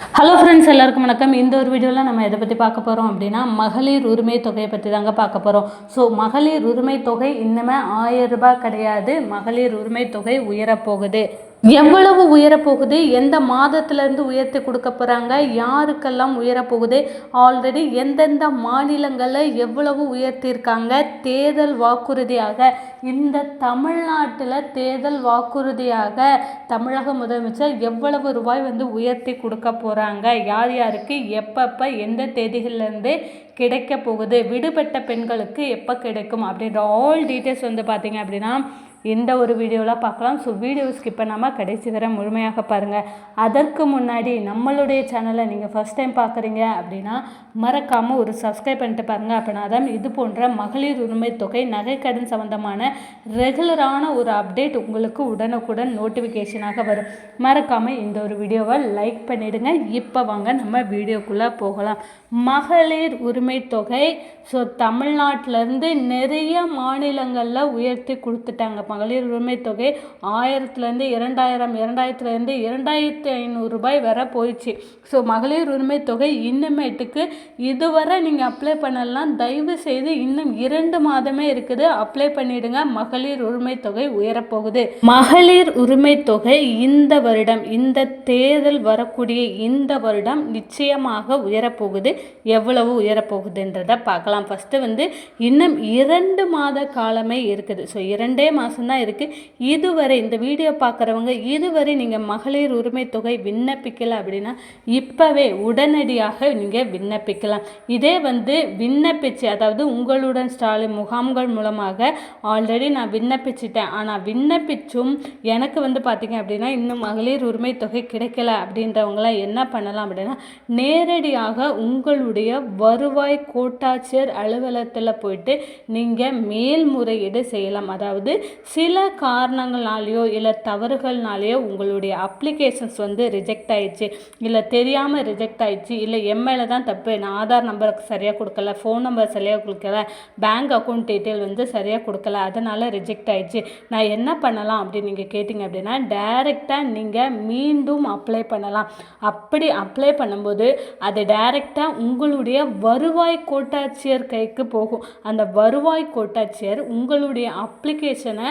Hello friends எல்லாருக்கும் வணக்கம். இந்த ஒரு வீடியோவில் நம்ம எதை பற்றி பார்க்க போகிறோம் அப்படின்னா மகளிர் உரிமை தொகையை பற்றி தாங்க பார்க்க போகிறோம் ஸோ மகளிர் உரிமை தொகை இன்னுமே ஆயிரம் ரூபாய் கிடையாது. மகளிர் உரிமை தொகை உயரப்போகுது எவ்வளவு உயரப்போகுது? எந்த மாதத்துலேருந்து உயர்த்தி கொடுக்க போகிறாங்க யாருக்கெல்லாம் உயரப்போகுது? ஆல்ரெடி எந்தெந்த மாநிலங்களில் எவ்வளவு உயர்த்தியிருக்காங்க? தேர்தல் வாக்குறுதியாக இந்த தமிழ்நாட்டில் தேர்தல் வாக்குறுதியாக தமிழக முதலமைச்சர் எவ்வளவு ரூபாய் வந்து உயர்த்தி கொடுக்க போகிறாங்க யார் யாருக்கு எப்பப்போ எந்த தேதிகள்லேருந்து கிடைக்க போகுது? விடுபட்ட பெண்களுக்கு எப்போ கிடைக்கும்? அப்படின்ற ஆல் டீட்டெயில்ஸ் வந்து பார்த்தீங்க அப்படின்னா இந்த ஒரு வீடியோவில் பார்க்கலாம். ஸோ வீடியோ ஸ்கிப் பண்ணாமல் கடைசி வரை முழுமையாக பாருங்கள் அதற்கு முன்னாடி நம்மளுடைய சேனலை நீங்கள் ஃபஸ்ட் டைம் பார்க்குறீங்க அப்படின்னா மறக்காமல் ஒரு சப்ஸ்கிரைப் பண்ணிட்டு பாருங்கள் அப்படின்னா தான் இது போன்ற மகளிர் உரிமை தொகை நகைக்கடன் சம்மந்தமான ரெகுலரான ஒரு அப்டேட் உங்களுக்கு உடனுக்குடன் நோட்டிஃபிகேஷனாக வரும். மறக்காமல் இந்த ஒரு வீடியோவை லைக் பண்ணிவிடுங்க இப்போ வாங்க நம்ம வீடியோக்குள்ளே போகலாம். மகளிர் உரிமை தொகை ஸோ தமிழ்நாட்டிலேருந்து நிறைய மாநிலங்களில் உயர்த்தி கொடுத்துட்டாங்க மகளிர் உரிமை தொகை ஆயிரத்துலேருந்து இரண்டாயிரம் இரண்டாயிரத்துலேருந்து இரண்டாயிரத்தி ஐநூறு ரூபாய் வர போயிடுச்சு. ஸோ மகளிர் உரிமை தொகை இன்னுமேட்டுக்கு இதுவரை நீங்கள் அப்ளை பண்ணலாம். தயவு செய்து இன்னும் இரண்டு மாதமே இருக்குது. அப்ளை பண்ணிடுங்க. மகளிர் உரிமை தொகை உயரப்போகுது. மகளிர் உரிமை தொகை இந்த வருடம் இந்த தேர்தல் வரக்கூடிய இந்த வருடம் நிச்சயமாக உயரப்போகுது. எவ்வளவு உயரப்போகுதுன்றதை பார்க்கலாம். ஃபஸ்ட்டு வந்து இன்னும் இரண்டு மாத காலமே இருக்குது. ஸோ இரண்டே மாதம் மாதம்தான் இருக்குது இதுவரை இந்த வீடியோ பார்க்குறவங்க இதுவரை நீங்கள் மகளிர் உரிமை தொகை விண்ணப்பிக்கலை அப்படின்னா இப்போவே உடனடியாக நீங்கள் விண்ணப்பிக்கலாம். இதே வந்து விண்ணப்பிச்சு அதாவது உங்களுடன் ஸ்டாலின் முகாம்கள் மூலமாக ஆல்ரெடி நான் விண்ணப்பிச்சிட்டேன். ஆனால் விண்ணப்பிச்சும் எனக்கு வந்து பார்த்தீங்க அப்படின்னா இன்னும் மகளிர் உரிமை தொகை கிடைக்கல அப்படின்றவங்களாம் என்ன பண்ணலாம் அப்படின்னா நேரடியாக உங்களுடைய வருவாய் கோட்டாட்சியர் அலுவலகத்தில் போயிட்டு நீங்கள் மேல்முறையீடு செய்யலாம். அதாவது சில காரணங்களாலேயோ இல்லை தவறுகள்னாலேயோ உங்களுடைய அப்ளிகேஷன்ஸ் வந்து ரிஜெக்ட் ஆயிடுச்சு இல்லை தெரியாமல் ரிஜெக்ட் ஆயிடுச்சு இல்லை எம்எல்ஏ தான் தப்பு நான் ஆதார் நம்பருக்கு சரியாக கொடுக்கல ஃபோன் நம்பர் சரியாக கொடுக்கல பேங்க் அக்கௌண்ட் டீட்டெயில் வந்து சரியாக கொடுக்கல அதனால் ரிஜெக்ட் ஆயிடுச்சு. நான் என்ன பண்ணலாம் அப்படின்னு நீங்கள் கேட்டிங்க அப்படின்னா டைரெக்டாக நீங்கள் மீண்டும் அப்ளை பண்ணலாம். அப்படி அப்ளை பண்ணும்போது அது டைரெக்டாக உங்களுடைய வருவாய் கோட்டாட்சியர் கைக்கு போகும். அந்த வருவாய் கோட்டாட்சியர் உங்களுடைய அப்ளிகேஷனை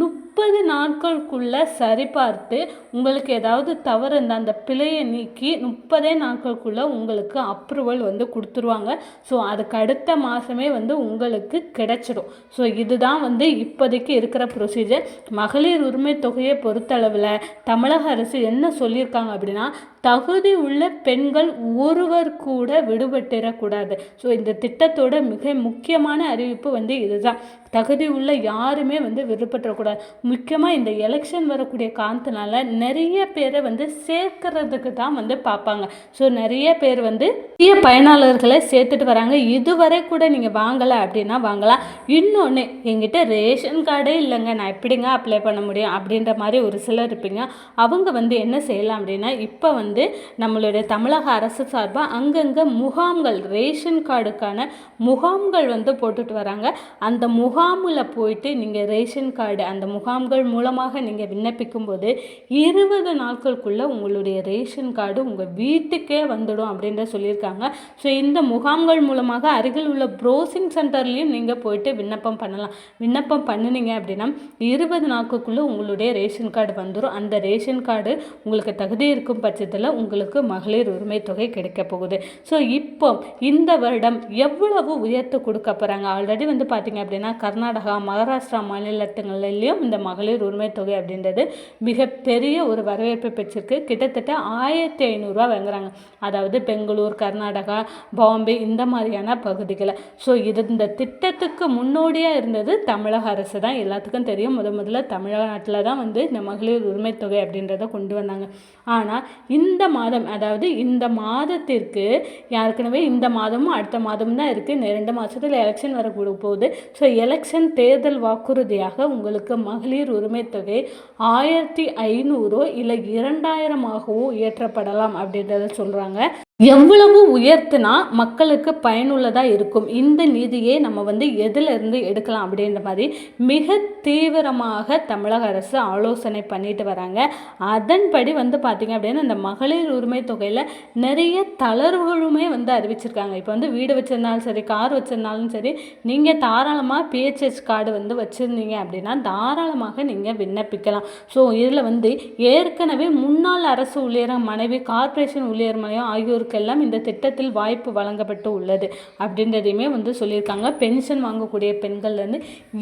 முப்பது நாட்களுக்குள்ளே சரிபார்த்து உங்களுக்கு ஏதாவது தவறு இருந்தால் அந்த பிழையை நீக்கி முப்பதே நாட்களுக்குள்ளே உங்களுக்கு அப்ரூவல் வந்து கொடுத்துருவாங்க. ஸோ அதுக்கு அடுத்த மாதமே வந்து உங்களுக்கு கிடைச்சிடும் ஸோ இதுதான் வந்து இப்போதைக்கு இருக்கிற ப்ரொசீஜர் மகளிர் உரிமை தொகையை பொறுத்தளவில் தமிழக அரசு என்ன சொல்லியிருக்காங்க அப்படின்னா தகுதி உள்ள பெண்கள் ஒருவர் கூட விடுபட்டிடக்கூடாது ஸோ இந்த திட்டத்தோட மிக முக்கியமான அறிவிப்பு வந்து இதுதான். தகுதி உள்ள யாருமே வந்து விடுபட்டுறக்கூடாது. முக்கியமாக இந்த எலெக்ஷன் வரக்கூடிய காரணத்தினால நிறைய பேரை வந்து சேர்க்கறதுக்கு தான் வந்து பார்ப்பாங்க. ஸோ நிறைய பேர் வந்து புதிய பயனாளர்களை சேர்த்துட்டு வராங்க. இதுவரை கூட நீங்கள் வாங்கலை அப்படின்னா வாங்கலாம். இன்னொன்று எங்கிட்ட ரேஷன் கார்டே இல்லைங்க. நான் எப்படிங்க அப்ளை பண்ண முடியும் அப்படின்ற மாதிரி ஒரு சிலர் இருப்பீங்க. அவங்க வந்து என்ன செய்யலாம் அப்படின்னா இப்போ வந்து நம்மளுடைய தமிழக அரசு சார்பாக அங்கங்கே முகாம்கள் ரேஷன் கார்டுக்கான முகாம்கள் வந்து போட்டுட்டு வராங்க. அந்த முகாமில் போயிட்டு நீங்கள் ரேஷன் கார்டு அந்த முகாம்கள் மூலமாக நீங்கள் விண்ணப்பிக்கும்போது இருபது நாட்களுக்குள்ளே உங்களுடைய ரேஷன் கார்டு உங்கள் வீட்டுக்கே வந்துடும் அப்படின்ற சொல்லியிருக்காங்க. ஸோ இந்த முகாம்கள் மூலமாக அருகில் உள்ள ப்ரோசிங் சென்டர்லேயும் நீங்கள் போயிட்டு விண்ணப்பம் பண்ணலாம். விண்ணப்பம் பண்ணினீங்க அப்படின்னா இருபது நாட்களுக்குள்ளே உங்களுடைய ரேஷன் கார்டு வந்துடும் அந்த ரேஷன் கார்டு உங்களுக்கு தகுதி இருக்கும் பட்சத்தில் உங்களுக்கு மகளிர் உரிமை தொகை கிடைக்க போகுது. ஸோ இப்போ இந்த வருடம் எவ்வளவு உயர்த்து கொடுக்க போகிறாங்க ஆல்ரெடி வந்து பார்த்தீங்க அப்படின்னா கர்நாடகா மகாராஷ்டிரா மாநிலத்துங்களிலையும் இந்த மகளிர் உரிமை தொகை அப்படின்றது மிகப்பெரிய ஒரு வரவேற்பை பெற்றிருக்கு. கிட்டத்தட்ட ஆயிரத்தி ஐநூறுரூவா வாங்குறாங்க. அதாவது பெங்களூர் கர்நாடகா பாம்பே இந்த மாதிரியான பகுதிகளை. ஸோ இது இந்த திட்டத்துக்கு முன்னோடியாக இருந்தது தமிழக அரசு தான். எல்லாத்துக்கும் தெரியும். முத முதல்ல தமிழ்நாட்டில் தான் வந்து இந்த மகளிர் உரிமை தொகை அப்படின்றத கொண்டு வந்தாங்க. ஆனால் இந்த மாதம் அதாவது இந்த மாதத்திற்கு ஏற்கனவே இந்த மாதமும் அடுத்த மாதமும் தான் இருக்குது இந்த ரெண்டு மாதத்தில் எலெக்ஷன் வர போகுது ஸோ எலெக்ஷன் தேர்தல் வாக்குறுதியாக உங்களுக்கு மகளிர் உரிமை தொகை ஆயிரத்தி ஐநூறோ இல்லை இரண்டாயிரமாகவோ இயற்றப்படலாம் அப்படின்றத சொல்கிறாங்க எவ்வளவு உயர்த்தினா மக்களுக்கு பயனுள்ளதாக இருக்கும்? இந்த நிதியை நம்ம வந்து எதிலிருந்து எடுக்கலாம் அப்படின்ற மாதிரி மிக தீவிரமாக தமிழக அரசு ஆலோசனை பண்ணிட்டு வராங்க. அதன்படி வந்து பார்த்திங்க அப்படின்னா இந்த மகளிர் உரிமை தொகையில் நிறைய தளர்வுகளுமே வந்து அறிவிச்சிருக்காங்க. இப்போ வந்து வீடு வச்சுருந்தாலும் சரி கார் வச்சுருந்தாலும் சரி நீங்கள் தாராளமாக பிஹெச்எஸ் கார்டு வந்து வச்சுருந்தீங்க அப்படின்னா தாராளமாக நீங்கள் விண்ணப்பிக்கலாம். ஸோ இதில் வந்து ஏற்கனவே முன்னாள் அரசு ஊழியர் மனைவி கார்ப்பரேஷன் ஊழியர் மையம் ஆகியோர் மாணவர்களுக்கெல்லாம் இந்த திட்டத்தில் வாய்ப்பு வழங்கப்பட்டு உள்ளது அப்படின்றதையுமே வந்து சொல்லியிருக்காங்க. பென்ஷன் வாங்கக்கூடிய பெண்கள்லேருந்து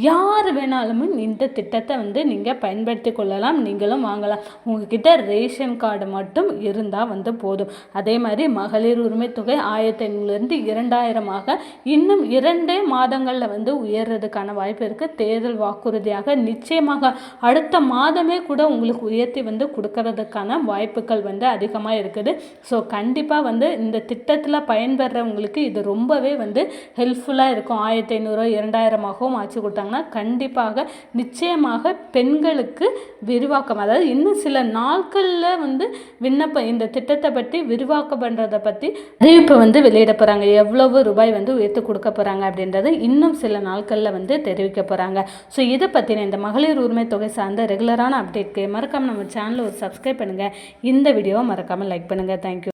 யார் வேணாலும் இந்த திட்டத்தை வந்து நீங்கள் பயன்படுத்தி கொள்ளலாம் நீங்களும் வாங்கலாம். உங்ககிட்ட ரேஷன் கார்டு மட்டும் இருந்தால் வந்து போதும். அதே மாதிரி மகளிர் உரிமை தொகை ஆயிரத்தி ஐநூறுலேருந்து இரண்டாயிரமாக இன்னும் இரண்டே மாதங்களில் வந்து உயர்றதுக்கான வாய்ப்பு இருக்குது தேர்தல் வாக்குறுதியாக நிச்சயமாக அடுத்த மாதமே கூட உங்களுக்கு உயர்த்தி வந்து கொடுக்கறதுக்கான வாய்ப்புகள் வந்து அதிகமாக இருக்குது. ஸோ கண்டிப்பாக வந்து இந்த திட்டத்தில் பயன்பெறவங்களுக்கு இது ரொம்பவே வந்து ஹெல்ப்ஃபுல்லாக இருக்கும். ஆயிரத்தி ஐநூறு இரண்டாயிரமாகவும் ஆச்சு கொடுத்தாங்கன்னா கண்டிப்பாக நிச்சயமாக பெண்களுக்கு விரிவாக்கம். அதாவது இன்னும் சில நாட்களில் வந்து விண்ணப்பம் இந்த திட்டத்தை பற்றி விரிவாக்கம் பண்ணுறதை பற்றி அறிவிப்பு வந்து வெளியிட போகிறாங்க எவ்வளவு ரூபாய் வந்து உயர்த்து கொடுக்க போகிறாங்க அப்படின்றது இன்னும் சில நாட்களில் வந்து தெரிவிக்க போகிறாங்க ஸோ இதை பற்றின இந்த மகளிர் உரிமை தொகை சார்ந்த ரெகுலரான அப்டேட்க்கு மறக்காமல் நம்ம சேனலை ஒரு சப்ஸ்கிரைப் பண்ணுங்கள் இந்த வீடியோவை மறக்காமல் லைக் பண்ணுங்கள் தேங்க்யூ